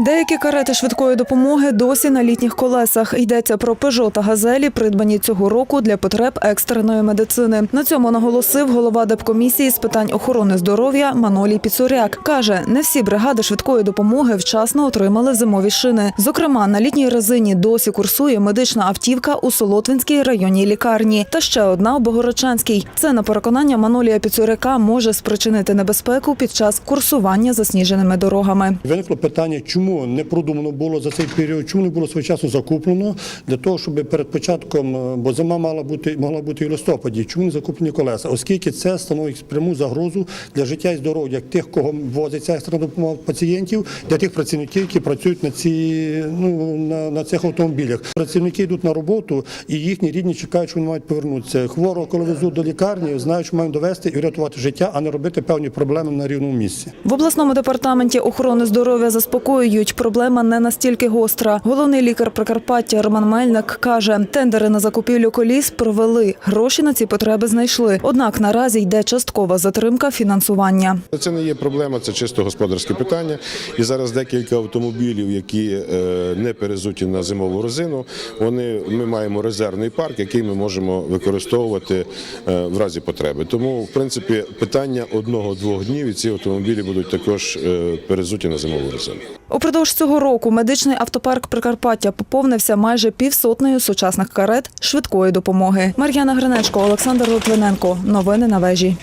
Деякі карети швидкої допомоги досі на літніх колесах. Йдеться про «Пежо» та «Газелі», придбані цього року для потреб екстреної медицини. На цьому наголосив голова депкомісії з питань охорони здоров'я Манолій Піцуряк. Каже, не всі бригади швидкої допомоги вчасно отримали зимові шини. Зокрема, на літній резині досі курсує медична автівка у Солотвинській районній лікарні та ще одна у Богородчанській. Це на переконання Манолія Піцуряка може спричинити небезпеку під час курсування засніженими дорогами. Виникло питання, чому не продумано було за цей період, чому не було своєчасно закуплено для того, щоб перед початком, е, бо зима мала бути могла бути і в листопаді. Чому не закуплені колеса? Оскільки це становить пряму загрозу для життя і здоров'я тих, кого возиться екстрена допомога пацієнтів, для тих працівників, які працюють на ці ну на, на цих автомобілях. Працівники йдуть на роботу, і їхні рідні чекають, що вони мають повернутися. Хворого, коли везуть до лікарні, знають, що мають довести і врятувати життя, а не робити певні проблеми на рівному місці. В обласному департаменті охорони здоров'я заспокоюють, проблема не настільки гостра. Головний лікар Прикарпаття Роман Мельник каже, тендери на закупівлю коліс провели, гроші на ці потреби знайшли. Однак наразі йде часткова затримка фінансування. Це не є проблема, це чисто господарське питання. І зараз декілька автомобілів, які е, не перезуті на зимову резину. Вони ми маємо резервний парк, який ми можемо використовувати е, в разі потреби. Тому, в принципі, питання одного-двох днів і ці автомобілі будуть також е, перезуті на зимову резину. Упродовж цього року медичний автопарк Прикарпаття поповнився майже півсотнею сучасних карет швидкої допомоги. Мар'яна Гринечко, Олександр Литвиненко. Новини на вежі.